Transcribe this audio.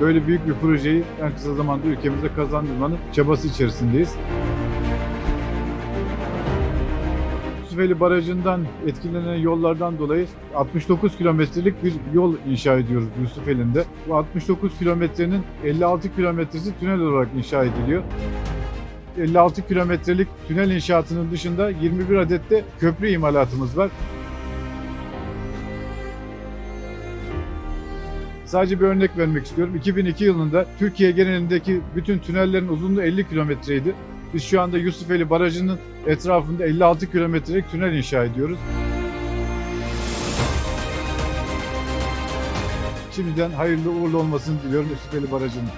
böyle büyük bir projeyi en kısa zamanda ülkemize kazandırmanın çabası içerisindeyiz. Yusufeli Barajı'ndan etkilenen yollardan dolayı 69 kilometrelik bir yol inşa ediyoruz Yusufeli'nde. Bu 69 kilometrenin 56 kilometresi tünel olarak inşa ediliyor. 56 kilometrelik tünel inşaatının dışında 21 adet de köprü imalatımız var. Sadece bir örnek vermek istiyorum. 2002 yılında Türkiye genelindeki bütün tünellerin uzunluğu 50 kilometreydi. Biz şu anda Yusufeli Barajı'nın etrafında 56 kilometrelik tünel inşa ediyoruz. Şimdiden hayırlı uğurlu olmasını diliyorum Yusufeli Barajı'nın.